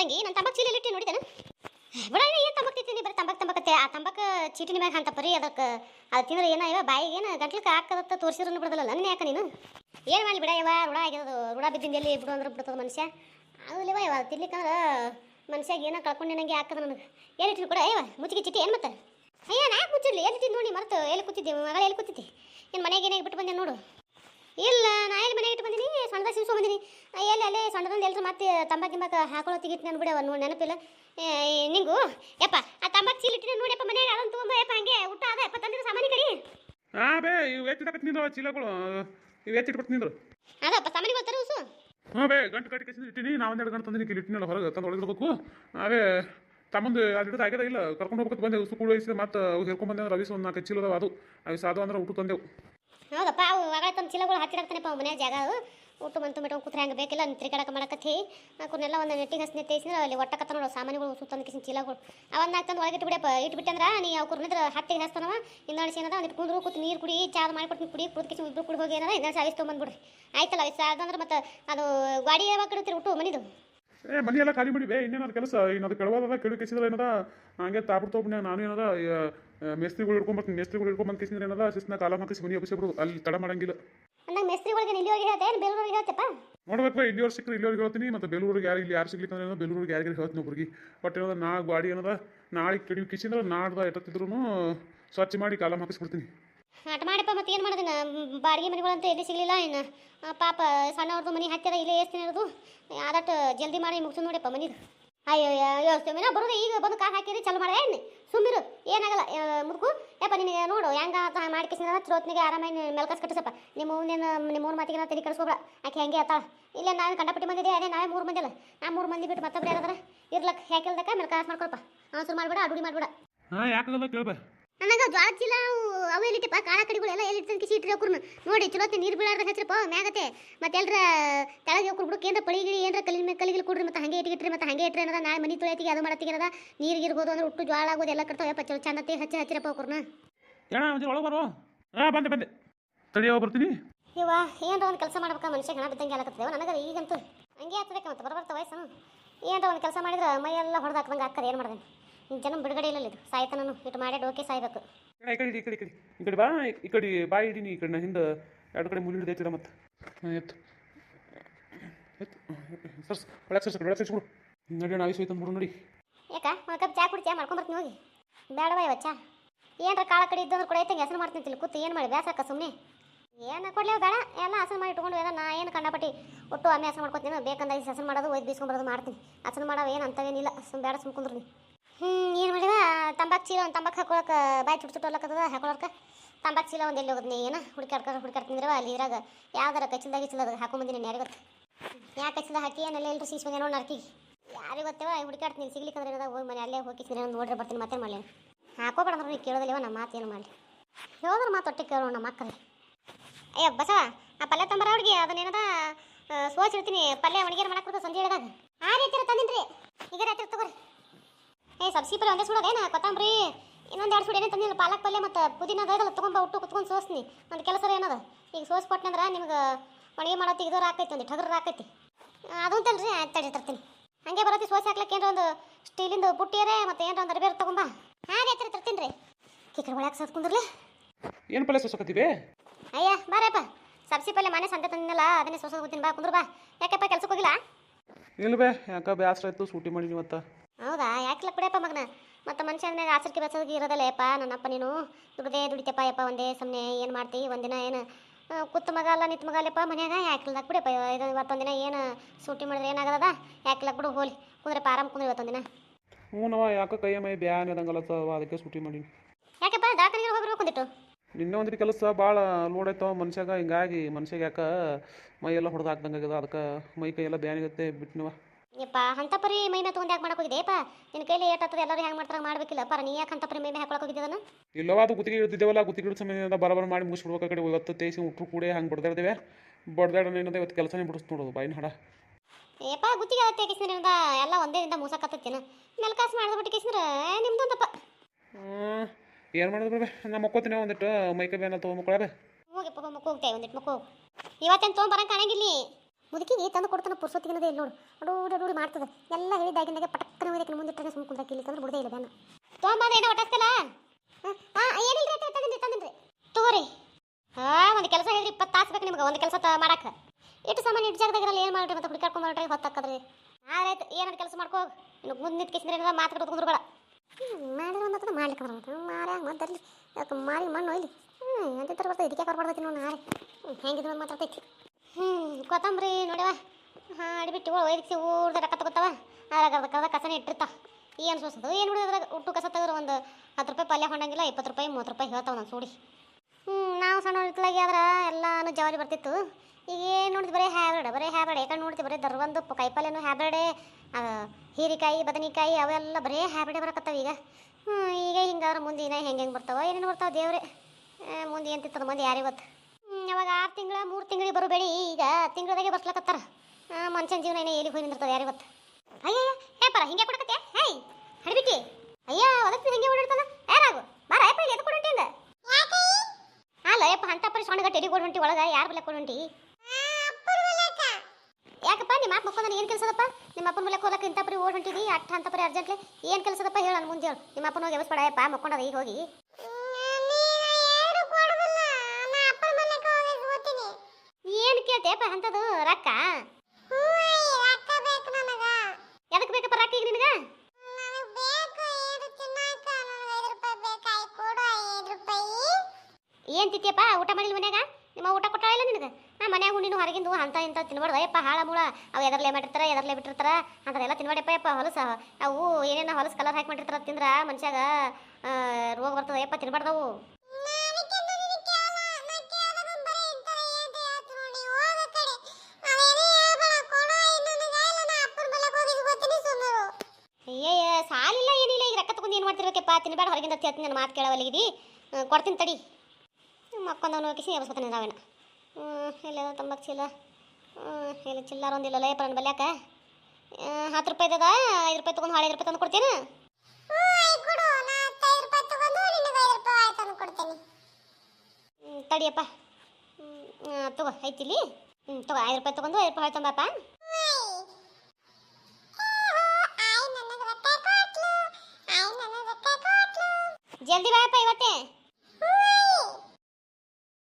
ತಂಗಿ, ನಾನು ತಂಬಾಕ್ ಚೀಲ ಇಟ್ಟು ನೋಡಿದೇನು? ಬಿಡ ಏನು ತಂಬಾಕ್ ತಿಂತೀನಿ? ಬರೀ ತಂಬಾಕ್ ತಂಬಾಕತ್ತೆ ಆ ತಂಬಾಕ್ ಚೀಟಿನ ಮ್ಯಾಗ ಅಂತ ಪರಿ ಅದಕ್ಕೆ ಅದು ತಿಂದ್ರೆ ಏನ ಇವ? ಬಾಯಿಗೆ ಏನು ಗಂಟ್ಲಕ್ಕೆ ಹಾಕದತ್ತ ತೋರಿಸಿದ್ರು ಬಿಡದಲ್ಲ ನನ್ನ ಯಾಕೆ ನೀನು? ಏನು ಮಾಡಿ ಬಿಡ ಇವ? ರುಡ ಆಗ್ಯದ ರುಡ ಬಿದ್ದಿಂದ ಎಲ್ಲಿ ಬಿಡು ಅಂದ್ರೆ ಬಿಡ್ತದ ಮನುಷ್ಯ. ಅದಿಲ್ಲವ ಇವ ತಿನ್ಲಿಕ್ಕಂದ್ರೆ ಮನುಷ್ಯಾಗ ಏನೋ ಕಳ್ಕೊಂಡೆ ನಂಗೆ ಹಾಕದ ನನಗೆ? ಏನಿಟ್ಟು ಕೂಡ ಅಯ್ಯವ ಮುಚ್ಚಿಗೆ ಚಿಟ್ಟಿ ಏನು ಮತ್ತೆ? ಅಯ್ಯ, ನಾ ಮುಚ್ಚಿರ್ಲಿ? ಎಲ್ಲಿ ನೋಡಿ ಮರ್ತು? ಎಲ್ಲಿ ಕೂತಿದ್ದೆ? ಮಗಳ ಎಲ್ಲಿ ಕೂತಿದ್ದೆ? ಏನು ಮನೆಗೆ ಏನಾಗಿ ಬಿಟ್ಟು ಬಂದೆ ನೋಡು. ಇಲ್ಲ ನಾ ಎಲ್ಲಿ ಮನೆಗೆ ಇಟ್ಟು ಬಂದೀನಿ? ಸಣ್ಣದ ಸಿಂಸು ಬಂದೀನಿ. ಎಲ್ಲಿ ಅಲ್ಲೇ ಸಣ್ಣದಂದು ಎಲ್ಲರೂ ಮತ್ತೆ ತಂಬಾಕು ಗಿಂಬಾಕ ಹಾಕೊಳ್ಳೋ ನಾನು ಬಿಡವ ನೋಡಿ ನೆನಪಿಲ್ಲ. ನಿಂಗು? ಯಪ್ಪ ಆ ತಂಬಾಕು ಚೀಲ ಇಟ್ಟಿನ ನೋಡ್ಯಪ್ಪ ಮನೆಯಾಗ ಅದನ್ನು ತೊಗೊಂಬ ಯಪ್ಪ ಹಂಗೆ. ಊಟ ಅದ ಯಪ್ಪ ತಂದಿರೋ ಸಾಮಾನಿ ಕಡಿ. ಹಾ ಬೇ ಇವು ಎತ್ತಿಡಕತ್ ನಿಂದ್ರ ಚೀಲಗಳು. ಇವು ಎತ್ತಿಟ್ಬಿಟ್ಟು ನಿಂದ್ರು ಅದಪ್ಪ ಸಾಮಾನಿ ಬರ್ತಾರೆ ಉಸು. ಹಾಂ ಬೇ ಗಂಟು ಕಟ್ಟಿ ಕಸಿದ ಇಟ್ಟಿನಿ. ನಾ ಒಂದೆರಡು ಗಂಟೆ ತಂದಿನಿ ಇಲ್ಲಿ ಇಟ್ಟಿನಲ್ಲ ಹೊರಗೆ ತಂದು ಒಳಗಿಡ್ಬೇಕು. ಅವೇ ತಮ್ಮಂದು ಅದು ಹಿಡಿದು ಆಗ್ಯದ ಇಲ್ಲ? ಕರ್ಕೊಂಡು ಹೋಗ್ಬೇಕು ಬಂದೆ ಉಸು ಕೂಡ ಮತ್ತೆ ಹೇಳ್ಕೊಂಡು ಬಂದೆ ರವಿಸ್ ಒಂದು ನಾಲ್ಕು ಚೀಲದವ ಅದು. ಅವಿಸ್ ಅದು ಅಂದ್ರೆ ಊಟ ತಂದೆವು. ಹೌದಪ್ಪ ಅವು ಒಳಗಡೆ ತಮ್ಮ ಚೀಲಗಳು ಹತ್ತಿರಾಗ್ತಾನೆಪ್ಪ ಮನೆ ಜಾಗ ಊಟ ಬಂತು ಮಿಟ್ಟು ಕೂತ್ರೆ ಹಂಗೆ ಬೇಕಿಲ್ಲ ತ್ರಿಕಡಕ ಮಾಡಕತ್ತಿ. ಅವನ್ನೆಲ್ಲ ಒಂದು ನೆಟ್ಟಿಗೆ ಹಸ್ನೆ ತೇಸಿದ್ರೆ ಅಲ್ಲಿ ಒಟ್ಟಕತ್ತ ನೋಡೋ ಸಾಮಾನುಗಳು ಸುತ್ತಂದು ಕಿಸಿನ ಚೀಲಗಳು. ಅವನ್ನ ಹಾಕ್ತಂದು ಒಳಗೆ ಇಟ್ಬಿಡಪ್ಪ ಇಟ್ಬಿಟ್ಟಂದ್ರ ನೀ ಅವ್ರು ಕುರ್ನಿದ್ರೆ ಹತ್ತಿಗೆ ಹಸ್ತಾನವ, ಇನ್ನೊಂದು ಏನದ ಅವ್ನಿಟ್ಟು ಕುಂದ್ರು, ಕೂತು ನೀರು ಕುಡಿ, ಚಾ ಮಾಡಿಕೊಡ್ತೀನಿ ಕುಡಿ, ಕುಡಿದ ಕಿಸಿ ಇಬ್ರು ಕುಡಿ ಹೋಗಿ ಏನದ ಇನ್ನೊಂದು ಸಾವಿಸ್ ತೊಗೊಂಬಂದ್ಬಿಡ್ರಿ ಆಯ್ತಲ್ಲ ಅವಿಸ್ ಅದಂದ್ರೆ ಮತ್ತೆ ಅದು ಗಾಡಿ ಯಾವಾಗ ಕಡಿತೀರಿ ಊಟ ಮನಿದು? ಏ ಮನಿ ಎಲ್ಲ ಖಾಲಿ ಬೇ ಇನ್ನೇನಾದ್ರು ಕೆಲಸ, ಇನ್ನೊಂದು ಕೆಳವಾದ ಕಿಸಿದ್ರೆ ಏನದ, ಹಂಗೆ ತಾಬಿಡ್ ನಾನು ಏನದ ಮೇಸ್ತ್ರಿಗಳು ಹಿಡ್ಕೊಂಬರ್ತೀನಿ ಮೇಸ್ತ್ರಿಗಳು ಹಿಡ್ಕೊಂಬಂದು ಕೇಸಿಂದ್ರೆ ಏನಲ್ಲ ಶಿಸ್ನ ಕಾಲ ಹಾಕಿಸಿ ಮನೆ ಬಿಡು. ಅಲ್ಲಿ ತಡ ಮಾಡಂಗಿಲ್ಲ. ಅಂದಾಗ ಇಲ್ಲಿ ಇಲ್ಲಿವರೆಗೆ ಹೇಳ್ತೆ? ಏನು ಬೇಲೂರಿಗೆ ಹೇಳ್ತಪ್ಪ? ನೋಡ್ಬೇಕು ಇಲ್ಲಿಯವ್ರು ಸಿಕ್ಕರೆ ಇಲ್ಲಿಯವ್ರಿಗೆ ಹೇಳ್ತೀನಿ. ಮತ್ತು ಬೇಲೂರಿಗೆ ಯಾರು ಇಲ್ಲಿ ಯಾರು ಸಿಗ್ಲಿಕ್ಕೆ ಅಂದ್ರೆ ಬೆಂಗಳೂರಿಗೆ ಯಾರಿಗೆ ಹೇಳ್ತೀನಿ ಒಬ್ರಿಗೆ. ಬಟ್ ಏನದ ನಾ ಗಾಡಿ ಏನದ? ನಾಳೆ ಕಿಡಿ ಕಿಸಿಂದ್ರೆ ನಾಡ್ದ ಎಟ್ಟತ್ತಿದ್ರು ಸ್ವಚ್ಛ ಮಾಡಿ ಕಾಲಮ್ ಹಾಕಿಸ್ಬಿಡ್ತೀನಿ ಅಟ್ ಮಾಡಪ್ಪ ಮತ್ತೆ ಏನು ಮಾಡೋದು? ಬಾಡಿಗೆ ಮನೆಗಳಂತ ಎಲ್ಲಿ ಸಿಗಲಿಲ್ಲ. ಏನು ಪಾಪ ಸಣ್ಣವ್ರದ್ದು ಮನೆ ಹತ್ತಿರ ಇಲ್ಲೇ ಏಸ್ತೀನಿ ಇರೋದು ಆದಟ್ಟು ಜಲ್ದಿ ಮಾಡಿ ಮುಗಿಸ್ ನೋಡಪ್ಪ ಮನಿದು. ಅಯ್ಯೋ ಯೋಚಿಸ್ತೀವಿ ಬರೋದು ಈಗ ಬಂದು ಕಾರ್ ಹಾಕಿರಿ ಚಲೋ ಮಾಡಿದೆ. ಏನು ಸುಮ್ಮಿರು ಏನಾಗಲ್ಲ ಮುದುಕು. ಯಪ್ಪ, ನಿನಗೆ ನೋಡು, ಹೆಂಗ ಮಾಡಿ ಕಿಸಿನ ಆರಾಮಾಗಿ ಮೆಲ್ಕಸ್ ಕಟ್ಟಿಸಪ್ಪ. ನಿಮ್ಮ ನಿಮ್ಮ ನಿಮ್ಮ ಮೂರು ಮಾತಿಗೆ ನಾವು ತಲೆ ಆಕೆ ಹೆಂಗೆ ಆತಾಳ. ಇಲ್ಲ ನಾನು ಕಂಡಪಟ್ಟಿ ಬಂದಿದೆ ಅದೇ ನಾವೇ ಮೂರು ಮಂದಿ ಅಲ್ಲ. ನಾ ಮೂರು ಮಂದಿ ಬಿಟ್ಟು ಮತ್ತೊಬ್ರು ಯಾರಾದ್ರೆ ಇರ್ಲಕ್ಕ ಯಾಕಿಲ್ದಕ್ಕ ಮೆಲ್ಕಾಸ್ ಮಾಡ್ಕೊಳಪ್ಪ. ಅವಸರು ಮಾಡಿಬಿಡ ಅಡುಡಿ ಮಾಡಿಬಿಡ. ಹಾಂ, ಯಾಕೆ ಕೇಳ್ಬೆ? ನನಗ ಜ್ವಾಳ ಚೀಲ ಅವು ಎಲ್ಲಿಟ್ಟಪ್ಪ? ಕಾಳ ಕಡಿಗಳು ಎಲ್ಲ ಎಲ್ಲಿಟ್ಟು ಕಿಸಿ ಇಟ್ರಿ ಅವ್ರನ್ನ ನೋಡಿ ಚಲೋತ್ತೆ ನೀರು ಬೀಳಾರ್ದಾಗ ಹಚ್ಚಿರಪ್ಪ ಮ್ಯಾಗತ್ತೆ. ಮತ್ತೆ ಎಲ್ಲರ ತೆಳಗೆ ಹೋಗಿ ಕೇಂದ್ರ ಏನ್ರ ಪಳಿಗಿಳಿ ಏನ್ರ ಕಲ್ಲಿನ ಮೇಲೆ ಕಲ್ಲಿಗಿಲಿ ಕೊಡ್ರಿ ಮತ್ತೆ ಹಂಗೆ ಇಟ್ಟಿಟ್ರಿ ಮತ್ತೆ ಹಂಗೆ ಇಟ್ರಿ ಅನ್ನೋದ ನಾಳೆ ಮನಿ ತೊಳೆತಿಗೆ ಅದು ಮಾಡತ್ತಿಗೆ ಅನ್ನದ ನೀರು ಇರಬಹುದು ಅಂದ್ರೆ ಉಟ್ಟು ಜ್ವಾಳ ಆಗೋದು ಎಲ್ಲ ಕಟ್ತಾವಪ್ಪ ಚಲೋ ಚಂದತ್ತೆ ಹಚ್ಚಿ ಹಚ್ಚಿರಪ್ಪ ಅವ್ರನ್ನ ಒಂಚೂರು ಒಳಗೆ ಬರೋ. ಹಾಂ ಬಂದೆ ಬಂದೆ. ತಡಿಯೋ ಬರ್ತೀನಿ? ಇವ ಏನ್ರ ಒಂದು ಕೆಲಸ ಮಾಡ್ಬೇಕ ಮನುಷ್ಯ ಹಣ ಬಿದ್ದಂಗೆ ಆಗತ್ತದೇವ ನನಗೆ ಈಗಂತೂ ಹಂಗೆ ಆಗ್ತದೆ ಮತ್ತೆ ಬರಬರ್ತ ವಯಸ್ಸು ಏನರ ಒಂದು ಕೆಲಸ ಮಾಡಿದ್ರೆ ಮೈಯೆಲ್ಲ ಎಲ್ಲ ಹಾಕ್ದಂಗೆ ಹಾಕದ ಏನು ಮಾಡ್ದೇನೆ ಜನ ಬಿಡುಗಡೆ ಇಲ್ಲ ಇದು. ಸಾಯ್ತಾನನು ಇಟ್ಟು ಮಾಡಿ ಡೋಕೆ ಸಾಯ್ಬೇಕು. ಈ ಕಡೆ ಈ ಕಡೆ ಈ ಕಡೆ. ಈ ಕಡೆ ಬಾ ಈ ಕಡೆ ಬಾ ಇಡೀನಿ ಈ ಕಡೆ. ನಾ ಹಿಂದೆ ಎರಡು ಕಡೆ ಮುಲಿ ಹಿಡಿದೈತಿರ ಮತ್ತೆ. ಎತ್ತು. ಎತ್ತು. ಸರ್ಸ್ ಒಳಗೆ ಸರ್ಸ್ ಒಳಗೆ ಸರ್ಸ್ಬಿಡು. ನಡಿ ನಾವು ಹೋಯ್ತು ಬಿಡು ನೋಡಿ. ಯಾಕ ಒಂದು ಕಪ್ ಚಾ ಕುಡಿ ಚಾ ಮಾಡ್ಕೊಂಬರ್ತೀನಿ ಹೋಗಿ. ಬೇಡವಾ ಇವ ಚಾ? ಏನರ ಕಾಳ ಕಡೆ ಇದ್ದಂದ್ರೆ ಕೂಡ ಐತಂಗೆ ಹೆಸರು ಮಾಡ್ತೀನಿ ತಿಳಿ ಕೂತು ಏನು ಮಾಡಿ ಬೇಸಾಕ ಸುಮ್ಮನೆ ಏನು ಕೊಡ್ಲಿ ಬೇಡ. ಎಲ್ಲ ಹಸನ ಮಾಡಿ ಇಟ್ಕೊಂಡು ಏನೋ ನಾ ಏನು ಕಂಡಪಟ್ಟಿ ಒಟ್ಟು ಒಮ್ಮೆ ಹಸನ್ ಮಾಡ್ಕೊತೀನಿ. ಬೇಕಂದ್ರೆ ಹಸರು ಮಾಡೋದು ಒಯ್ದು ಬೀಸ್ಕೊಂಬರೋದು ಮಾಡ್ತೀನಿ. ಹಸನ ಮಾಡೋ ಏನು ಅಂತವೇನಿಲ್ಲ. ಸುಮ್ ಬೇಡ ಸುಮ್ ಕುಂದ್ರಿ ಹ್ಞೂ ಏನು ಮಾಡಿದ? ತಂಬಾಕು ಚೀಲ ಒಂದು ತಂಬಾಕು ಹಾಕೊಳಕ್ಕೆ ಬಾಯಿ ಚುಟ್ಟು ಚುಟ್ಟು ಅಲ್ಲಕ್ಕದ ಹಾಕೊಳಕ್ಕೆ ತಂಬಾಕು ಚೀಲ ಒಂದು ಎಲ್ಲಿ ಹೋಗೋದು ನೀ? ಏನು? ಹುಡುಕಾಡ್ಕೊಂಡು ಹುಡುಕಾಡ್ತಿಂದ್ರವ ಅಲ್ಲಿ ಇದ್ರಾಗ ಯಾವ್ದಾರ ಕಚ್ಚಿಲ್ದಾಗ, ಗಿಚ್ಚಿಲ್ದಾಗ ಹಾಕೊಂಬಂದಿನಿ ಯಾರಿಗೆ ಗೊತ್ತು ಯಾಕೆ ಕಚ್ಚಿದ ಹಾಕಿ? ಏನೆಲ್ಲ ಎಲ್ಲರೂ ಸೀಸ್ಕೊಂಡೆ ನೋಡಿ ನರ್ಕಿಗೆ ಯಾರಿಗೆ ಗೊತ್ತೇವ? ಹುಡುಕಾಡ್ತೀನಿ ಸಿಗ್ಲಿಕ್ಕಂದ್ರೆ ಏನದ ಹೋಗಿ ಮನೆ, ಅಲ್ಲೇ ಹೋಗಿ ಒಂದು ನೋಡ್ರಿ, ಬರ್ತೀನಿ ಮತ್ತೆ ಮಾಡಲಿ ಹಾಕೋಬೇಡಂದ್ರೆ ನೀವು ಕೇಳೋದಿಲ್ಲವ ನಮ್ಮ ಮಾತು ಏನು ಮಾಡಲಿ? ಹೇಳಿದ್ರೆ ಮಾತು ಒಟ್ಟಿಗೆ ಕೇಳೋಣ ನಮ್ಮ ಮಕ್ಕಳು ಅಯ್ಯ, ಬಸವ, ಆ ಪಲ್ಯ ತಂಬರ ಹುಡುಗಿ ಅದನ್ನೇನದ ಸೋಚಿರ್ತೀನಿ ಪಲ್ಯ ಒಣಗಿರ ಮಾಡಕ್ಕೆ ಸಂಜೆ ಹೇಳಿದಾಗ ಆ ರೀತಿ ತಂದಿನ್ರಿ. ಈಗ ರಾತ್ರಿ ತಗೋರಿ. ಏ ಸಬ್ಸಿ ಪಲ್ಯ ಒಂದೇ ಸುಡೋದೇನ ಕೊತ್ತಂಬರಿ? ಇನ್ನೊಂದು ಎರಡು ಸುಡಿ ಏನೇ ತಂದಿಲ್ಲ ಪಾಲಕ್ ಪಲ್ಯ ಮತ್ತು ಪುದೀನ ಅದಲ್ಲ ತೊಗೊಂಬ ಉಟ್ಟು ಕುತ್ಕೊಂಡು ಸೋಸ್ನಿ ಒಂದು ಕೆಲಸ ಏನದ ಈಗ ಸೋಸ್ ಕೊಟ್ಟನಂದ್ರೆ ನಿಮ್ಗೆ ಒಣಗಿ ಮಾಡೋ ಇದು ಆಕೈತಿ ಒಂದು ಠಗರ್ ಹಾಕೈತಿ ಅದು ಅಂತಲ್ರಿ ಆಯ್ತು ತಡಿ ತರ್ತೀನಿ. ಹಂಗೆ ಬರತ್ತಿ ಸೋಸಿ ಹಾಕ್ಲಕ್ಕೆ ಏನಾರ ಒಂದು ಸ್ಟೀಲಿಂದು ಪುಟ್ಟಿಯರೇ ಮತ್ತು ಏನರ ಒಂದು ಅರ್ಬೇರು ತೊಗೊಂಬ ಹಾಂ ರೀ ಹತ್ರ ತರ್ತೀನಿ ರೀ. ಕಿಕ್ಕರ್ ಒಳಗೆ ಸತ್ ಕುಂದ್ರಲಿ. ಏನು ಪಲ್ಯ ಸೋಸಕತ್ತೀವಿ? ಅಯ್ಯ ಬಾರಪ್ಪ. ಸಬ್ಸಿ ಪಲ್ಲೆ ಮನೆ ಸಂತೆ ತಂದಿನಲ್ಲ ಅದನ್ನೇ ಸೋಸೋದು ಬಾ ಕುಂದ್ರ ಬಾ. ಯಾಕಪ್ಪ ಕೆಲಸಕ್ಕೆ ಹೋಗಿಲ್ಲ? ಇಲ್ಲ ಬೇ ಯಾಕೆ ಬ್ಯಾಸ್ರ ಆಯ್ತು ಸೂಟಿ ಮಾಡಿ ಇವತ್ತು. ಹೌದಾ ಬಿಡಪ್ಪ ಮಗನ. ಮತ್ತೆ ಮನುಷ್ಯ ಅಂದ್ರೆ ಆಸರ್ಕಿ ಬೆಚ್ಚಗೆ ಇರೋದಲ್ಲ ಯಪ್ಪ ನನ್ನಪ್ಪ ನೀನು. ದುಡ್ದೇ ದುಡಿತಪ್ಪ ಯಪ್ಪ ಒಂದೇ ಸುಮ್ಮನೆ ಏನು ಮಾಡ್ತಿ ಒಂದಿನ ಏನು. ಕುತ್ತ ಮಗ ಅಲ್ಲ ನಿಂತ ಮಗ ಅಲ್ಲಪ್ಪ ಮನ್ಯಾಗ ಯಾಕಿಲ್ದಾಗ ಬಿಡಪ್ಪ ಇದು ಇವತ್ತೊಂದಿನ ಏನು ಸೂಟಿ ಮಾಡಿದ್ರೆ ಏನಾಗದ ಯಾಕಿಲ್ಲ ಬಿಡು ಹೋಲಿ. ಕುಂದ್ರೆ ಆರಾಮ್ ಕುಂದ್ರೆ ಇವತ್ತೊಂದಿನ. ಹ್ಞೂ ಯಾಕ ಕೈಯ ಮೈ ಬ್ಯಾನ್ ಅದಂಗಲ್ಲ ಅದಕ್ಕೆ ಸೂಟಿ ಮಾಡೀನಿ. ಯಾಕಪ್ಪ ದಾಖಲೆಗೆ ಹೋಗ್ಬೇಕು ಅಂದಿಟ್ಟು? ನಿನ್ನೆ ಒಂದಿಟ್ಟು ಕೆಲಸ ಭಾಳ ಲೋಡ್ ಆಯ್ತಾವ ಮನುಷ್ಯಾಗ. ಹಿಂಗಾಗಿ ಮನುಷ್ಯಾಗ ಯಾಕೆ ಮೈ ಎಲ್ಲ ಹೊಡೆದು ಹಾಕ್ದಂಗೆ ಅದಕ್ಕೆ ಮೈ ಕೈ ಎಲ್ಲ ಬ್ಯಾನ್ ಇರುತ್ತೆ ಬಿಟ್ನವ ಯಪ್ಪ ಅಂತ ಪರಿ ಮೈ ಮೇಲೆ ತೊಗೊಂಡು ಯಾಕೆ ಮಾಡಕ್ಕೆ ಏಪ್ಪ ನಿನ್ನ ಕೈಲಿ ಏಟಾಗ್ತದೆ ಎಲ್ಲರೂ ಹೆಂಗೆ ಮಾಡ್ತಾರೆ ಮಾಡ್ಬೇಕಿಲ್ಲ. ಪರ ನೀ ಯಾಕೆ ಅಂತ ಪರಿ ಮೈ ಮೇಲೆ ಹಾಕೊಳಕ್ಕೆ ಹೋಗಿದ್ದದನ್ನು ಇಲ್ಲವ ಅದು ಗುತ್ತಿಗೆ ಇಡ್ತಿದ್ದೇವಲ್ಲ ಗುತ್ತಿಗೆ ಇಡೋ ಸಮಯದಿಂದ ಬರಬರ ಮಾಡಿ ಮುಗಿಸ್ಬಿಡ್ಬೇಕು. ಆ ಕಡೆ ಇವತ್ತು ತೇಸಿ ಉಟ್ರು ಕೂಡ ಹಂಗೆ ಬಡ್ದಾಡ್ದೇವೆ ಬಡ್ದಾಡ ಏನದ ಇವತ್ತು ಕೆಲಸನೇ ಬಿಡಿಸ್ ನೋಡೋದು ಬಾಯಿನ ಹಡ. ಏಪ್ಪ ಗುತ್ತಿಗೆ ಕಿಸ್ನಿಂದ ಎಲ್ಲ ಒಂದೇ ದಿನ ಮೂಸಕ್ಕತ್ತೇನು ಮೆಲ್ಕಾಸ್ ಮಾಡಿದ ಬಿಟ್ಟು ಕಿಸ್ನಿರ ನಿಮ್ದೊಂದಪ್ಪ. ಏನು ಮಾಡೋದು ಬಿಡ್ಬೇ ನಾ ಮಕ್ಕೋತೀನಿ ಒಂದಿಟ್ಟು ಮೈಕೈ ಬೇನ ತೊಗೊಂಡು ಹೋಗಿ ಹೋಗಿಪ್ಪ ಮಕ್ಕ ಹೋಗ್ತೇವೆ ಒಂದಿಟ್ಟು ಮಕ್ಕ ಇವತ್ತೇನ್ ಇವತ್ತೇನು ತೊಗೊಂಬರಂಗೆ ಕಾಣಂಗಿಲ್ಲ? ಮುದುಕಿಗೆ ತಂದು ಕೊಡ್ತಾನೆ ಪುರ್ಸೊತ್ತಿಗಿನದೇ ಇಲ್ಲ ನೋಡು. ಅಡೂಡಿ ಅಡೂಡಿ ಮಾಡ್ತದೆ. ಎಲ್ಲ ಹೇಳಿದಾಗಿಂದಾಗೆ ಪಟಕ್ಕನ ಮುಂದೆ ಇಟ್ಟರೆ ಸುಮ್ಮ ಕುಂದ್ರಕ್ಕೆ ಇಲ್ಲಿ ತಂದ್ರೆ ಬಿಡದೇ ಇಲ್ಲ ಏನೋ ಹಾಂ ಏನಿಲ್ಲ ರೀ ತಗೋರಿ. ಹಾಂ ಒಂದು ಕೆಲಸ ಹೇಳಿರಿ, ಇಪ್ಪತ್ತು ತಾಸು ಬೇಕು ನಿಮ್ಗೆ, ಒಂದು ಕೆಲಸ ಮಾಡಕ್ಕೆ ಇಟ್ಟು ಸಾಮಾನು ಇಟ್ಟು ಜಾಗದಾಗಿರಲ್ಲ ಏನು ಮಾಡ್ರಿ ಮತ್ತೆ ಹುಡುಕಾಡ್ಕೊಂಡು ಮಾಡ್ರಿ ಹೊತ್ತಾಕದ್ರಿ. ಆಯ್ತು, ಏನಾರು ಕೆಲಸ ಮಾಡ್ಕೋ ನಿಮ್ಗೆ ಮುಂದೆ ನಿಂತ್ಕೇಸಿದ್ರೆ ಏನಾರ ಮಾತು ಕುಂದ್ರು ಬೇಡ ಮಾಡಿದ್ರೆ ಒಂದು ಮಾಡ್ಲಿಕ್ಕೆ ಬರೋದು ಹಂಗೆ ಮತ್ತೆ ಯಾಕೆ ಮಾರಿ ಮಣ್ಣು ಇಲ್ಲಿ ಹ್ಞೂ ಅಂತ ಬರ್ತದೆ ಇದಕ್ಕೆ ಕರ್ ಬರ್ತೈತಿ ನೋಡಿ ನಾಳೆ. ಹೆಂಗಿದ್ರೆ ಮಾತಾಡ್ತೈತಿ ಹ್ಞೂ ಕೊತ್ತಂಬರಿ ನೋಡ್ಯವ ಹಾಂ, ಅಡಿಬಿಟ್ಟು ಒಯ್ದಿಸಿ ಊರ್ದ ರೊಕ್ಕ ತಗೋತಾವ. ಅದ್ರಾಗ ಕದ ಕಸನ ಇಟ್ಟಿರ್ತಾವ. ಏನು ಸೋಸದು? ಏನು ನೋಡಿ ಅದ್ರಾಗ? ಉಟ್ಟು ಕಸ ತೆಗೆದ್ರೆ ಒಂದು ಹತ್ತು ರೂಪಾಯಿ ಪಲ್ಯ ಹೊಂಡಂಗಿಲ್ಲ, ಇಪ್ಪತ್ತು ರೂಪಾಯಿ, ಮೂವತ್ತು ರೂಪಾಯಿ ಹೇಳ್ತಾವ ನಾನು ಸೂಡಿ. ಹ್ಞೂ ನಾವು ಸಣ್ಣ ಇಟ್ಲಾಗಿ ಆದ್ರೆ ಎಲ್ಲಾನು ಜವಾರಿ ಬರ್ತಿತ್ತು. ಈಗ ಏನು ನೋಡಿದ್ ಬರೀ ಹ್ಯಾಬ್ರಿಡ್ ಬರೀ ಹ್ಯಾಬ್ರಿಡ್. ಯಾಕಂದ್ರೆ ನೋಡ್ತೀವಿ ಬರೀ ದರ್ವಂದು ಕಾಯಿಪಲ್ಯನೂ ಹ್ಯಾಬ್ರೆಡೆ ಹೀರಿಕಾಯಿ, ಬದನೆಕಾಯಿ ಅವೆಲ್ಲ ಬರೀ ಹ್ಯಾಬ್ರೆಡೆ ಬರಕತ್ತಾವ ಈಗ. ಹ್ಞೂ ಈಗ ಹಿಂಗಾದ್ರೆ ಮುಂದೆ ಇನ್ನೂ ಹೆಂಗೆ ಹೆಂಗೆ ಬರ್ತಾವ, ಏನೇನು ಬರ್ತಾವ ದೇವ್ರೆ. ಮುಂದೆ ಏನು ತಿಂತದ, ಮಂದಿ ಯಾರಿಗೆ ಗೊತ್ತು? ಅವಾಗ ಆರು ತಿಂಗಳ ಮೂರು ತಿಂಗಳಿಗೆ ಬರಬೇಡಿ ಈಗ ತಿಂಗಳದಾಗೆ ಬರ್ಸ್ಲಕತ್ತಾರ ಮನುಷ್ಯನ ಜೀವನ ಏನೇ ಎಲ್ಲಿ ಹೋಗಿ ನಿಂದಿರ್ತದೆ ಯಾರಿಗೆ ಗೊತ್ತು? ಅಯ್ಯ ಹೇ ಪರ ಹಿಂಗೆ ಕೊಡಕತ್ತೆ ಹೇ ಹಡಿಬಿಟ್ಟಿ. ಅಯ್ಯ ಅದಕ್ಕೆ ಹಿಂಗೆ ಓಡಿರ್ತಲ್ಲ ಯಾರಾಗು ಬಾರ ಯಪ್ಪ ಇಲ್ಲಿ ಎದ್ದು ಕೊಡುಂಟಿಂದ ಅಲ್ಲ ಯಪ್ಪ ಅಂತ ಪರಿ ಸಣ್ಣ ಗಟ್ಟಿ ಎಡಿ ಹೊಂಟಿ ಒಳಗ? ಯಾರು ಬಲ್ಲೆ ಕೊಡುಂಟಿ ಯಾಕಪ್ಪ ನಿಮ್ಮ ಅಪ್ಪ ಮಕ್ಕೊಂದ ಏನು ಕೆಲಸದಪ್ಪ? ನಿಮ್ಮ ಅಪ್ಪನ ಮೇಲೆ ಹೋಗಕ್ಕೆ ಇಂಥ ಪರಿ ಓಡ್ ಹೊಂಟಿದಿ? ಅಟ್ಟ ಅಂತ ಪರಿ ಅರ್ಜೆಂಟ್ಲಿ ಏನು ಕೆಲಸದಪ್ಪ ಹೇಳು ನಾನು ಮುಂದೆ ಹೇಳು ನಿಮ್ಮ ಅಪ್ಪನ ಹೋಗಿ ಎಬಸ್ಬೇಡಯಪ್ಪ ಮಕ್ಕೊಂಡದ ಈಗ ಹೋಗಿ. ಏನು ಊಟ ಮಾಡಿಲ್ಲ ಮನ್ಯಾಗ? ನಿಮ್ಮ ಊಟ ಕೊಟ್ಟ ಇಲ್ಲ ನಿನಗೆ? ನಾ ಮನ್ಯಾಗ ಉಂಡಿನ ಹೊರಗಿಂದು ಅಂತ ಇಂಥ ತಿನ್ಬಾರ್ದು. ಅಯ್ಯಪ್ಪ ಹಾಳ ಮೂಳ. ಅವು ಎದರ್ಲೆ ಮಾಡಿರ್ತಾರ, ಎದರ್ಲೆ ಬಿಟ್ಟಿರ್ತಾರ ಅಂಥದ್ದೆಲ್ಲ ತಿನ್ಬೇಡಪ್ಪ. ಯಪ್ಪ ಹೊಲಸ, ಅವು ಏನೇನೋ ಹೊಲಸು ಕಲರ್ ಹಾಕಿ ಮಾಡಿರ್ತಾರ ತಿಂದ್ರ ಮನುಷ್ಯಾಗ ರೋಗ ಬರ್ತದೆ. ಯಪ್ಪ ತಿನ್ಬಾರ್ದವು ಸಾಲಿಲ್ಲ ಏನಿಲ್ಲ. ಈಗ ರೊಕ್ಕ ತಗೊಂಡು ಏನು ಮಾಡ್ತಿರ್ಬೇಕಪ್ಪ? ತಿನ್ಬೇಡ ಹೊರಗಿಂದ ತಿಳ್ತೀನಿ ನನ್ನ ಮಾತು ಕೇಳವಲ್ಲಿಗಿದಿ ಕೊಡ್ತೀನಿ ತಡಿ. ಮಕ್ಕೊಂದವನು ಹೋಗಿಸಿ ಎಬ್ಸ್ಕೊತಾನೆ ನಾವೇನ? ಇಲ್ಲ ತೊಂಬತ್ತು ಚೀಲ? ಇಲ್ಲ ಚಿಲ್ಲರ ಒಂದಿಲ್ಲ ಲೇ ನನ್ನ ಬಲ್ಯಾಕ? ಹತ್ತು ರೂಪಾಯಿ ಇದ್ದದ? ಐದು ರೂಪಾಯಿ ತೊಗೊಂಡು ಐದು ರೂಪಾಯಿ ತಂದು ಕೊಡ್ತೀನಿ? ಹ್ಞೂ ತಡಿಯಪ್ಪ. ತಗೋ ಐತಿಲಿ ಹ್ಞೂ ತಗೋ ಐದು ರೂಪಾಯಿ ತೊಗೊಂಡು ಐದು ರೂಪಾಯಿ ತೊಂಬಪ್ಪ